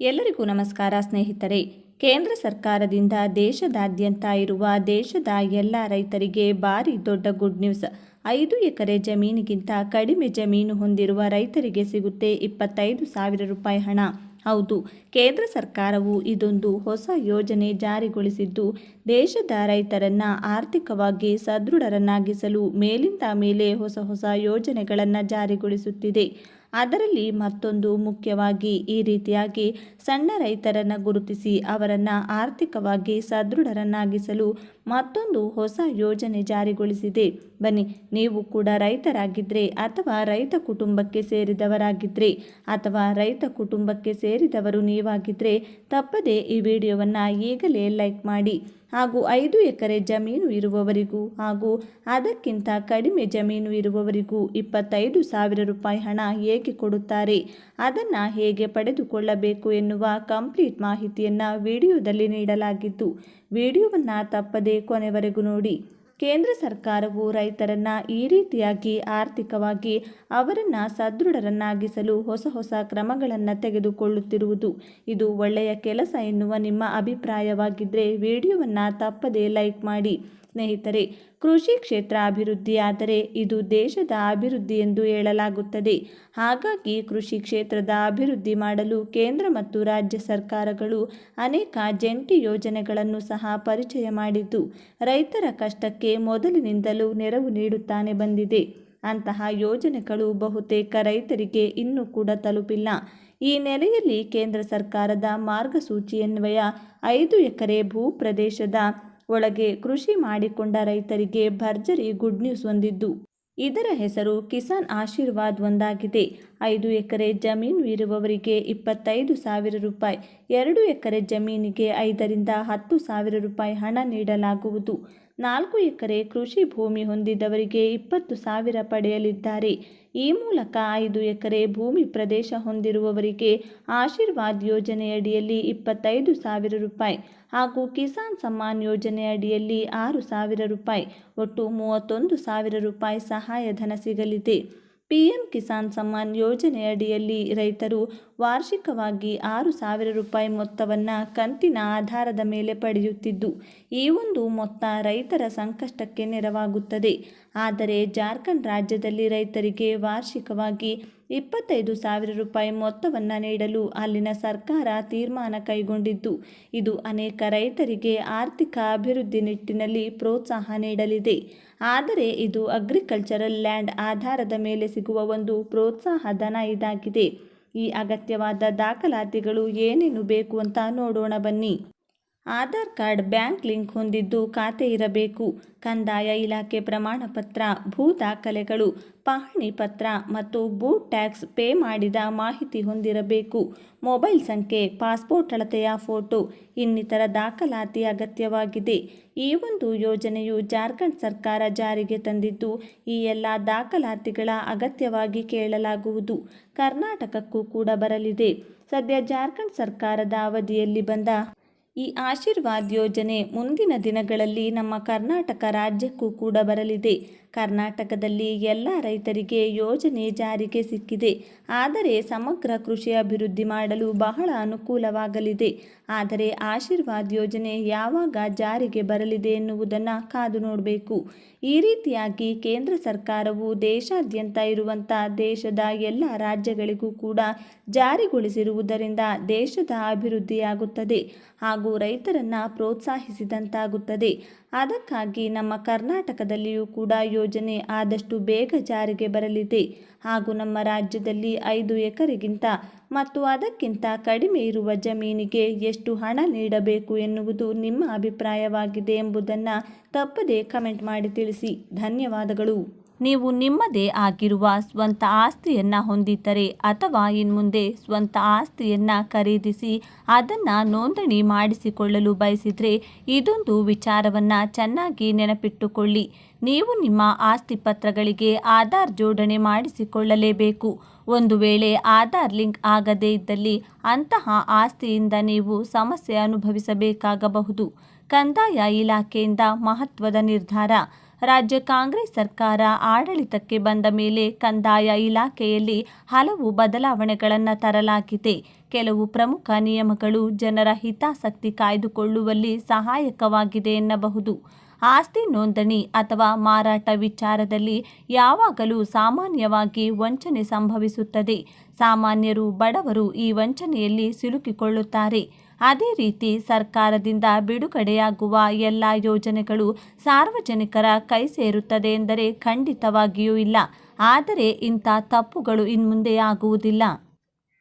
ಎಲ್ಲರಿಗೂ ನಮಸ್ಕಾರ ಸ್ನೇಹಿತರೆ. ಕೇಂದ್ರ ಸರ್ಕಾರದಿಂದ ದೇಶದಾದ್ಯಂತ ಇರುವ ದೇಶದ ಎಲ್ಲ ರೈತರಿಗೆ ಭಾರಿ ದೊಡ್ಡ ಗುಡ್ ನ್ಯೂಸ್ ಐದು ಎಕರೆ ಜಮೀನಿಗಿಂತ ಕಡಿಮೆ ಜಮೀನು ಹೊಂದಿರುವ ರೈತರಿಗೆ ಸಿಗುತ್ತೆ ಇಪ್ಪತ್ತೈದು ಸಾವಿರ ರೂಪಾಯಿ ಹಣ. ಹೌದು, ಕೇಂದ್ರ ಸರ್ಕಾರವು ಇದೊಂದು ಹೊಸ ಯೋಜನೆ ಜಾರಿಗೊಳಿಸಿದ್ದು, ದೇಶದ ರೈತರನ್ನ ಆರ್ಥಿಕವಾಗಿ ಸದೃಢರನ್ನಾಗಿಸಲು ಮೇಲಿಂದ ಮೇಲೆ ಹೊಸ ಹೊಸ ಯೋಜನೆಗಳನ್ನು ಜಾರಿಗೊಳಿಸುತ್ತಿದೆ. ಅದರಲ್ಲಿ ಮತ್ತೊಂದು ಮುಖ್ಯವಾಗಿ ಈ ರೀತಿಯಾಗಿ ಸಣ್ಣ ರೈತರನ್ನು ಗುರುತಿಸಿ ಅವರನ್ನು ಆರ್ಥಿಕವಾಗಿ ಸದೃಢರನ್ನಾಗಿಸಲು ಮತ್ತೊಂದು ಹೊಸ ಯೋಜನೆ ಜಾರಿಗೊಳಿಸಿದೆ. ಬನ್ನಿ, ನೀವು ಕೂಡ ರೈತರಾಗಿದ್ದರೆ ಅಥವಾ ರೈತ ಕುಟುಂಬಕ್ಕೆ ಸೇರಿದವರಾಗಿದ್ದರೆ ಅಥವಾ ರೈತ ಕುಟುಂಬಕ್ಕೆ ಸೇರಿದವರು ನೀವಾಗಿದ್ದರೆ ತಪ್ಪದೇ ಈ ವಿಡಿಯೋವನ್ನು ಈಗಲೇ ಲೈಕ್ ಮಾಡಿ. ಹಾಗೂ ಐದು ಎಕರೆ ಜಮೀನು ಇರುವವರಿಗೂ ಹಾಗೂ ಅದಕ್ಕಿಂತ ಕಡಿಮೆ ಜಮೀನು ಇರುವವರಿಗೂ ಇಪ್ಪತ್ತೈದು ಸಾವಿರ ರೂಪಾಯಿ ಹಣ ಹೇಗೆ ಕೊಡುತ್ತಾರೆ? ಅದನ್ನು ಹೇಗೆ ಪಡೆದುಕೊಳ್ಳಬೇಕು ಎನ್ನುವ ಕಂಪ್ಲೀಟ್ ಮಾಹಿತಿಯನ್ನು ವಿಡಿಯೋದಲ್ಲಿ ನೀಡಲಾಗಿದ್ದು ವಿಡಿಯೋವನ್ನು ತಪ್ಪದೇ ಕೊನೆವರೆಗೂ ನೋಡಿ. ಕೇಂದ್ರ ಸರ್ಕಾರವು ರೈತರನ್ನ ಈ ರೀತಿಯಾಗಿ ಆರ್ಥಿಕವಾಗಿ ಅವರನ್ನು ಸದೃಢರನ್ನಾಗಿಸಲು ಹೊಸ ಹೊಸ ಕ್ರಮಗಳನ್ನು ತೆಗೆದುಕೊಳ್ಳುತ್ತಿರುವುದು. ಇದು ಒಳ್ಳೆಯ ಕೆಲಸ ಎನ್ನುವ ನಿಮ್ಮ ಅಭಿಪ್ರಾಯವಾಗಿದ್ದರೆ ವಿಡಿಯೋವನ್ನು ತಪ್ಪದೇ ಲೈಕ್ ಮಾಡಿ. ಸ್ನೇಹಿತರೆ, ಕೃಷಿ ಕ್ಷೇತ್ರ ಅಭಿವೃದ್ಧಿಯಾದರೆ ಇದು ದೇಶದ ಅಭಿವೃದ್ಧಿ ಎಂದು ಹೇಳಲಾಗುತ್ತದೆ. ಹಾಗಾಗಿ ಕೃಷಿ ಕ್ಷೇತ್ರದ ಅಭಿವೃದ್ಧಿ ಮಾಡಲು ಕೇಂದ್ರ ಮತ್ತು ರಾಜ್ಯ ಸರ್ಕಾರಗಳು ಅನೇಕ ಜಂಟಿ ಯೋಜನೆಗಳನ್ನು ಸಹ ಪರಿಚಯ ಮಾಡಿದ್ದು, ರೈತರ ಕಷ್ಟಕ್ಕೆ ಮೊದಲಿನಿಂದಲೂ ನೆರವು ನೀಡುತ್ತಾನೆ ಬಂದಿದೆ. ಅಂತಹ ಯೋಜನೆಗಳು ಬಹುತೇಕ ರೈತರಿಗೆ ಇನ್ನೂ ಕೂಡ ತಲುಪಿಲ್ಲ. ಈ ನೆಲೆಯಲ್ಲಿ ಕೇಂದ್ರ ಸರ್ಕಾರದ ಮಾರ್ಗಸೂಚಿಯನ್ವಯ ಐದು ಎಕರೆ ಭೂ ಪ್ರದೇಶದ ಒಳಗೆ ಕೃಷಿ ಮಾಡಿಕೊಂಡ ರೈತರಿಗೆ ಭರ್ಜರಿ ಗುಡ್ ನ್ಯೂಸ್ ಹೊಂದಿದ್ದು ಇದರ ಹೆಸರು ಕಿಸಾನ್ ಆಶೀರ್ವಾದ್ ಒಂದಾಗಿದೆ. ಐದು ಎಕರೆ ಜಮೀನು ಇರುವವರಿಗೆ ಇಪ್ಪತ್ತೈದು ಸಾವಿರ ರೂಪಾಯಿ, ಎರಡು ಎಕರೆ ಜಮೀನಿಗೆ ಐದರಿಂದ ಹತ್ತು ಸಾವಿರ ರೂಪಾಯಿ ಹಣ ನೀಡಲಾಗುವುದು. ನಾಲ್ಕು ಎಕರೆ ಕೃಷಿ ಭೂಮಿ ಹೊಂದಿದವರಿಗೆ ಇಪ್ಪತ್ತು ಸಾವಿರ ಪಡೆಯಲಿದ್ದಾರೆ. ಈ ಮೂಲಕ ಐದು ಎಕರೆ ಭೂಮಿ ಪ್ರದೇಶ ಹೊಂದಿರುವವರಿಗೆ ಆಶೀರ್ವಾದ್ ಯೋಜನೆಯಡಿಯಲ್ಲಿ ಇಪ್ಪತ್ತೈದು ಸಾವಿರ ರೂಪಾಯಿ ಹಾಗೂ ಕಿಸಾನ್ ಸಮ್ಮಾನ್ ಯೋಜನೆಯಡಿಯಲ್ಲಿ ಆರು ಸಾವಿರ ರೂಪಾಯಿ. ಒಟ್ಟು ಮೂವತ್ತೊಂದು ಸಾವಿರ ರೂಪಾಯಿ ಸಹಾಯಧನ ಸಿಗಲಿದೆ. ಪಿಎಂ ಕಿಸಾನ್ ಸಮ್ಮಾನ್ ಯೋಜನೆಯಡಿಯಲ್ಲಿ ರೈತರು ವಾರ್ಷಿಕವಾಗಿ ಆರು ಸಾವಿರ ರೂಪಾಯಿ ಮೊತ್ತವನ್ನು ಕಂತಿನ ಆಧಾರದ ಮೇಲೆ ಪಡೆಯುತ್ತಿದ್ದು, ಈ ಒಂದು ಮೊತ್ತ ರೈತರ ಸಂಕಷ್ಟಕ್ಕೆ ನೆರವಾಗುತ್ತದೆ. ಆದರೆ ಜಾರ್ಖಂಡ್ ರಾಜ್ಯದಲ್ಲಿ ರೈತರಿಗೆ ವಾರ್ಷಿಕವಾಗಿ ಇಪ್ಪತ್ತೈದು ಸಾವಿರ ರೂಪಾಯಿ ಮೊತ್ತವನ್ನು ನೀಡಲು ಅಲ್ಲಿನ ಸರ್ಕಾರ ತೀರ್ಮಾನ ಕೈಗೊಂಡಿದ್ದು, ಇದು ಅನೇಕ ರೈತರಿಗೆ ಆರ್ಥಿಕ ಅಭಿವೃದ್ಧಿ ನಿಟ್ಟಿನಲ್ಲಿ ಪ್ರೋತ್ಸಾಹ ನೀಡಲಿದೆ. ಆದರೆ ಇದು ಅಗ್ರಿಕಲ್ಚರಲ್ ಲ್ಯಾಂಡ್ ಆಧಾರದ ಮೇಲೆ ಸಿಗುವ ಒಂದು ಪ್ರೋತ್ಸಾಹ ಧನ ಇದಾಗಿದೆ. ಈ ಅಗತ್ಯವಾದ ದಾಖಲಾತಿಗಳು ಏನೇನು ಬೇಕು ಅಂತ ನೋಡೋಣ ಬನ್ನಿ. ಆಧಾರ್ ಕಾರ್ಡ್ ಬ್ಯಾಂಕ್ ಲಿಂಕ್ ಹೊಂದಿದ್ದು ಖಾತೆ ಇರಬೇಕು. ಕಂದಾಯ ಇಲಾಖೆ ಪ್ರಮಾಣ ಪತ್ರ, ಭೂ ದಾಖಲೆಗಳು ಪಹಣಿ ಪತ್ರ ಮತ್ತು ಭೂ ಟ್ಯಾಕ್ಸ್ ಪೇ ಮಾಡಿದ ಮಾಹಿತಿ ಹೊಂದಿರಬೇಕು. ಮೊಬೈಲ್ ಸಂಖ್ಯೆ, ಪಾಸ್ಪೋರ್ಟ್ ಅಳತೆಯ ಫೋಟೋ ಇನ್ನಿತರ ದಾಖಲಾತಿ ಅಗತ್ಯವಾಗಿದೆ. ಈ ಒಂದು ಯೋಜನೆಯು ಜಾರ್ಖಂಡ್ ಸರ್ಕಾರ ಜಾರಿಗೆ ತಂದಿದ್ದು ಈ ಎಲ್ಲ ದಾಖಲಾತಿಗಳ ಅಗತ್ಯವಾಗಿ ಕೇಳಲಾಗುವುದು. ಕರ್ನಾಟಕಕ್ಕೂ ಕೂಡ ಬರಲಿದೆ. ಸದ್ಯ ಜಾರ್ಖಂಡ್ ಸರ್ಕಾರದ ಅವಧಿಯಲ್ಲಿ ಬಂದ ಈ ಆಶೀರ್ವಾದ್ ಯೋಜನೆ ಮುಂದಿನ ದಿನಗಳಲ್ಲಿ ನಮ್ಮ ಕರ್ನಾಟಕ ರಾಜ್ಯಕ್ಕೂ ಕೂಡ ಬರಲಿದೆ. ಕರ್ನಾಟಕದಲ್ಲಿ ಎಲ್ಲ ರೈತರಿಗೆ ಯೋಜನೆ ಜಾರಿಗೆ ಸಿಕ್ಕಿದೆ. ಆದರೆ ಸಮಗ್ರ ಕೃಷಿ ಅಭಿವೃದ್ಧಿ ಮಾಡಲು ಬಹಳ ಅನುಕೂಲವಾಗಲಿದೆ. ಆದರೆ ಆಶೀರ್ವಾದ್ ಯೋಜನೆ ಯಾವಾಗ ಜಾರಿಗೆ ಬರಲಿದೆ ಎನ್ನುವುದನ್ನು ಕಾದು ನೋಡಬೇಕು. ಈ ರೀತಿಯಾಗಿ ಕೇಂದ್ರ ಸರ್ಕಾರವು ದೇಶಾದ್ಯಂತ ಇರುವಂಥ ದೇಶದ ಎಲ್ಲ ರಾಜ್ಯಗಳಿಗೂ ಕೂಡ ಜಾರಿಗೊಳಿಸಿರುವುದರಿಂದ ದೇಶದ ಅಭಿವೃದ್ಧಿಯಾಗುತ್ತದೆ ಹಾಗೂ ರೈತರನ್ನು ಪ್ರೋತ್ಸಾಹಿಸಿದಂತಾಗುತ್ತದೆ. ಅದಕ್ಕಾಗಿ ನಮ್ಮ ಕರ್ನಾಟಕದಲ್ಲಿಯೂ ಕೂಡ ಯೋಜನೆ ಆದಷ್ಟು ಬೇಗ ಜಾರಿಗೆ ಬರಲಿದೆ. ಹಾಗೂ ನಮ್ಮ ರಾಜ್ಯದಲ್ಲಿ ಐದು ಎಕರೆಗಿಂತ ಮತ್ತು ಅದಕ್ಕಿಂತ ಕಡಿಮೆ ಇರುವ ಜಮೀನಿಗೆ ಎಷ್ಟು ಹಣ ನೀಡಬೇಕು ಎನ್ನುವುದು ನಿಮ್ಮ ಅಭಿಪ್ರಾಯವಾಗಿದೆ ಎಂಬುದನ್ನು ತಪ್ಪದೇ ಕಮೆಂಟ್ ಮಾಡಿ ತಿಳಿಸಿ. ಧನ್ಯವಾದಗಳು. ನೀವು ನಿಮ್ಮದೇ ಆಗಿರುವ ಸ್ವಂತ ಆಸ್ತಿಯನ್ನು ಹೊಂದಿದ್ದರೆ ಅಥವಾ ಇನ್ಮುಂದೆ ಸ್ವಂತ ಆಸ್ತಿಯನ್ನು ಖರೀದಿಸಿ ಅದನ್ನು ನೋಂದಣಿ ಮಾಡಿಸಿಕೊಳ್ಳಲು ಬಯಸಿದರೆ ಇದೊಂದು ವಿಚಾರವನ್ನು ಚೆನ್ನಾಗಿ ನೆನಪಿಟ್ಟುಕೊಳ್ಳಿ. ನೀವು ನಿಮ್ಮ ಆಸ್ತಿ ಪತ್ರಗಳಿಗೆ ಆಧಾರ್ ಜೋಡಣೆ ಮಾಡಿಸಿಕೊಳ್ಳಲೇಬೇಕು. ಒಂದು ವೇಳೆ ಆಧಾರ್ ಲಿಂಕ್ ಆಗದೇ ಇದ್ದಲ್ಲಿ ಅಂತಹ ಆಸ್ತಿಯಿಂದ ನೀವು ಸಮಸ್ಯೆ ಅನುಭವಿಸಬೇಕಾಗಬಹುದು. ಕಂದಾಯ ಇಲಾಖೆಯಿಂದ ಮಹತ್ವದ ನಿರ್ಧಾರ. ರಾಜ್ಯ ಕಾಂಗ್ರೆಸ್ ಸರ್ಕಾರ ಆಡಳಿತಕ್ಕೆ ಬಂದ ಮೇಲೆ ಕಂದಾಯ ಇಲಾಖೆಯಲ್ಲಿ ಹಲವು ಬದಲಾವಣೆಗಳನ್ನು ತರಲಾಗಿದೆ. ಕೆಲವು ಪ್ರಮುಖ ನಿಯಮಗಳು ಜನರ ಹಿತಾಸಕ್ತಿ ಕಾಯ್ದುಕೊಳ್ಳುವಲ್ಲಿ ಸಹಾಯಕವಾಗಿದೆ ಎನ್ನಬಹುದು. ಆಸ್ತಿ ನೋಂದಣಿ ಅಥವಾ ಮಾರಾಟ ವಿಚಾರದಲ್ಲಿ ಯಾವಾಗಲೂ ಸಾಮಾನ್ಯವಾಗಿ ವಂಚನೆ ಸಂಭವಿಸುತ್ತದೆ. ಸಾಮಾನ್ಯರು ಬಡವರು ಈ ವಂಚನೆಯಲ್ಲಿ ಸಿಲುಕಿಕೊಳ್ಳುತ್ತಾರೆ. ಅದೇ ರೀತಿ ಸರ್ಕಾರದಿಂದ ಬಿಡುಗಡೆಯಾಗುವ ಎಲ್ಲ ಯೋಜನೆಗಳು ಸಾರ್ವಜನಿಕರ ಕೈ ಸೇರುತ್ತದೆ ಎಂದರೆ ಖಂಡಿತವಾಗಿಯೂ ಇಲ್ಲ. ಆದರೆ ಇಂಥ ತಪ್ಪುಗಳು ಇನ್ಮುಂದೆ ಆಗುವುದಿಲ್ಲ.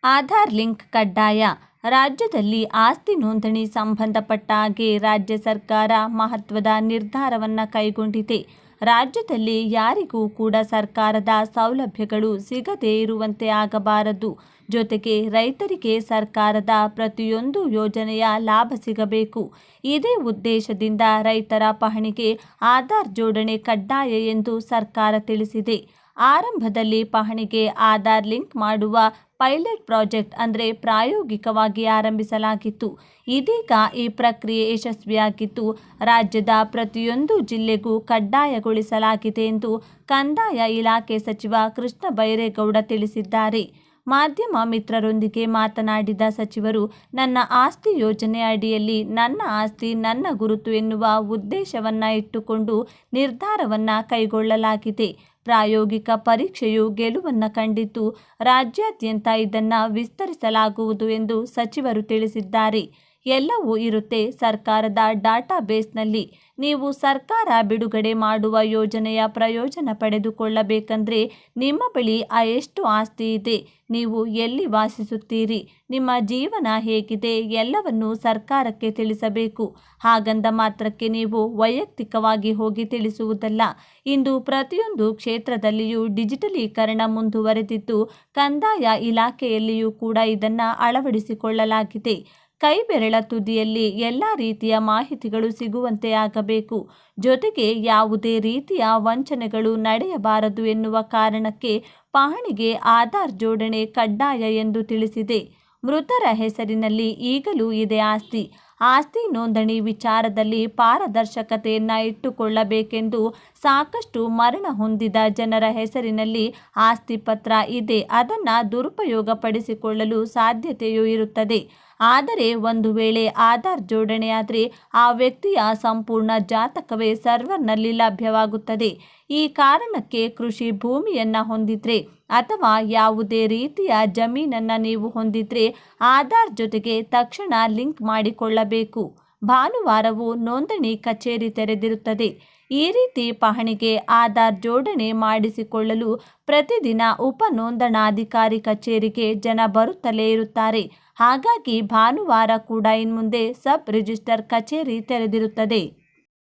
ಆಧಾರ್ ಲಿಂಕ್ ಕಡ್ಡಾಯ. ರಾಜ್ಯದಲ್ಲಿ ಆಸ್ತಿ ನೋಂದಣಿ ಸಂಬಂಧಪಟ್ಟ ಹಾಗೆ ರಾಜ್ಯ ಸರ್ಕಾರ ಮಹತ್ವದ ನಿರ್ಧಾರವನ್ನು ಕೈಗೊಂಡಿದೆ. ರಾಜ್ಯದಲ್ಲಿ ಯಾರಿಗೂ ಕೂಡ ಸರ್ಕಾರದ ಸೌಲಭ್ಯಗಳು ಸಿಗದೇ ಇರುವಂತೆ ಆಗಬಾರದು. ಜೊತೆಗೆ ರೈತರಿಗೆ ಸರ್ಕಾರದ ಪ್ರತಿಯೊಂದು ಯೋಜನೆಯ ಲಾಭ ಸಿಗಬೇಕು. ಇದೇ ಉದ್ದೇಶದಿಂದ ರೈತರ ಪಹಣಿಗೆ ಆಧಾರ್ ಜೋಡಣೆ ಕಡ್ಡಾಯ ಎಂದು ಸರ್ಕಾರ ತಿಳಿಸಿದೆ. ಆರಂಭದಲ್ಲಿ ಪಹಣಿಗೆ ಆಧಾರ್ ಲಿಂಕ್ ಮಾಡುವ ಪೈಲಟ್ ಪ್ರಾಜೆಕ್ಟ್ ಅಂದರೆ ಪ್ರಾಯೋಗಿಕವಾಗಿ ಆರಂಭಿಸಲಾಗಿತ್ತು. ಇದೀಗ ಈ ಪ್ರಕ್ರಿಯೆ ಯಶಸ್ವಿಯಾಗಿದ್ದು, ರಾಜ್ಯದ ಪ್ರತಿಯೊಂದು ಜಿಲ್ಲೆಗೂ ಕಡ್ಡಾಯಗೊಳಿಸಲಾಗಿದೆ ಎಂದು ಕಂದಾಯ ಇಲಾಖೆ ಸಚಿವ ಕೃಷ್ಣ ಬೈರೇಗೌಡ ತಿಳಿಸಿದ್ದಾರೆ. ಮಾಧ್ಯಮ ಮಿತ್ರರೊಂದಿಗೆ ಮಾತನಾಡಿದ ಸಚಿವರು, ನನ್ನ ಆಸ್ತಿ ಯೋಜನೆ ಅಡಿಯಲ್ಲಿ ನನ್ನ ಆಸ್ತಿ, ನನ್ನ ಗುರುತು ಎನ್ನುವ ಉದ್ದೇಶವನ್ನ ಇಟ್ಟುಕೊಂಡು ನಿರ್ಧಾರವನ್ನ ಕೈಗೊಳ್ಳಲಾಗಿದೆ. ಪ್ರಾಯೋಗಿಕ ಪರೀಕ್ಷೆಯು ಗೆಲುವನ್ನು ಕಂಡಿದ್ದು ರಾಜ್ಯಾದ್ಯಂತ ಇದನ್ನು ವಿಸ್ತರಿಸಲಾಗುವುದು ಎಂದು ಸಚಿವರು ತಿಳಿಸಿದ್ದಾರೆ. ಎಲ್ಲವೂ ಇರುತ್ತೆ ಸರ್ಕಾರದ ಡಾಟಾಬೇಸ್ನಲ್ಲಿ. ನೀವು ಸರ್ಕಾರ ಬಿಡುಗಡೆ ಮಾಡುವ ಯೋಜನೆಯ ಪ್ರಯೋಜನ ಪಡೆದುಕೊಳ್ಳಬೇಕಂದ್ರೆ ನಿಮ್ಮ ಬಳಿ ಆ ಎಷ್ಟು ಆಸ್ತಿ ಇದೆ? ನೀವು ಎಲ್ಲಿ ವಾಸಿಸುತ್ತೀರಿ? ನಿಮ್ಮ ಜೀವನ ಹೇಗಿದೆ? ಎಲ್ಲವನ್ನು ಸರ್ಕಾರಕ್ಕೆ ತಿಳಿಸಬೇಕು. ಹಾಗಂದ ಮಾತ್ರಕ್ಕೆ ನೀವು ವೈಯಕ್ತಿಕವಾಗಿ ಹೋಗಿ ತಿಳಿಸುವುದಲ್ಲ. ಇಂದು ಪ್ರತಿಯೊಂದು ಕ್ಷೇತ್ರದಲ್ಲಿಯೂ ಡಿಜಿಟಲೀಕರಣ ಮುಂದುವರೆದಿದ್ದು, ಕಂದಾಯ ಇಲಾಖೆಯಲ್ಲಿಯೂ ಕೂಡ ಇದನ್ನು ಅಳವಡಿಸಿಕೊಳ್ಳಲಾಗಿದೆ. ಕೈ ಬೆರಳ ತುದಿಯಲ್ಲಿ ಎಲ್ಲ ರೀತಿಯ ಮಾಹಿತಿಗಳು ಸಿಗುವಂತೆ ಆಗಬೇಕು. ಜೊತೆಗೆ ಯಾವುದೇ ರೀತಿಯ ವಂಚನೆಗಳು ನಡೆಯಬಾರದು ಎನ್ನುವ ಕಾರಣಕ್ಕೆ ಪಹಣಿಗೆ ಆಧಾರ್ ಜೋಡಣೆ ಕಡ್ಡಾಯ ಎಂದು ತಿಳಿಸಿದೆ. ಮೃತರ ಹೆಸರಿನಲ್ಲಿ ಈಗಲೂ ಇದೆ ಆಸ್ತಿ. ಆಸ್ತಿ ನೋಂದಣಿ ವಿಚಾರದಲ್ಲಿ ಪಾರದರ್ಶಕತೆಯನ್ನು ಇಟ್ಟುಕೊಳ್ಳಬೇಕೆಂದು ಸಾಕಷ್ಟು ಮರಣ ಹೊಂದಿದ ಜನರ ಹೆಸರಿನಲ್ಲಿ ಆಸ್ತಿ ಪತ್ರ ಇದೆ. ಅದನ್ನು ದುರುಪಯೋಗಪಡಿಸಿಕೊಳ್ಳಲು ಸಾಧ್ಯತೆಯೂ ಇರುತ್ತದೆ. ಆದರೆ ಒಂದು ವೇಳೆ ಆಧಾರ್ ಜೋಡಣೆಯಾದರೆ ಆ ವ್ಯಕ್ತಿಯ ಸಂಪೂರ್ಣ ಜಾತಕವೇ ಸರ್ವರ್ನಲ್ಲಿ ಲಭ್ಯವಾಗುತ್ತದೆ. ಈ ಕಾರಣಕ್ಕೆ ಕೃಷಿ ಭೂಮಿಯನ್ನು ಹೊಂದಿದ್ರೆ ಅಥವಾ ಯಾವುದೇ ರೀತಿಯ ಜಮೀನನ್ನು ನೀವು ಹೊಂದಿದ್ರೆ ಆಧಾರ್ ಜೊತೆಗೆ ತಕ್ಷಣ ಲಿಂಕ್ ಮಾಡಿಕೊಳ್ಳಬೇಕು. ಭಾನುವಾರವೂ ನೋಂದಣಿ ಕಚೇರಿ ತೆರೆದಿರುತ್ತದೆ. ಈ ರೀತಿ ಪಹಣಿಗೆ ಆಧಾರ್ ಜೋಡಣೆ ಮಾಡಿಸಿಕೊಳ್ಳಲು ಪ್ರತಿದಿನ ಉಪ ನೋಂದಣಾಧಿಕಾರಿ ಕಚೇರಿಗೆ ಜನ ಬರುತ್ತಲೇ ಇರುತ್ತಾರೆ. ಹಾಗಾಗಿ ಭಾನುವಾರ ಕೂಡ ಇನ್ಮುಂದೆ ಸಬ್ ರಿಜಿಸ್ಟರ್ ಕಚೇರಿ ತೆರೆದಿರುತ್ತದೆ.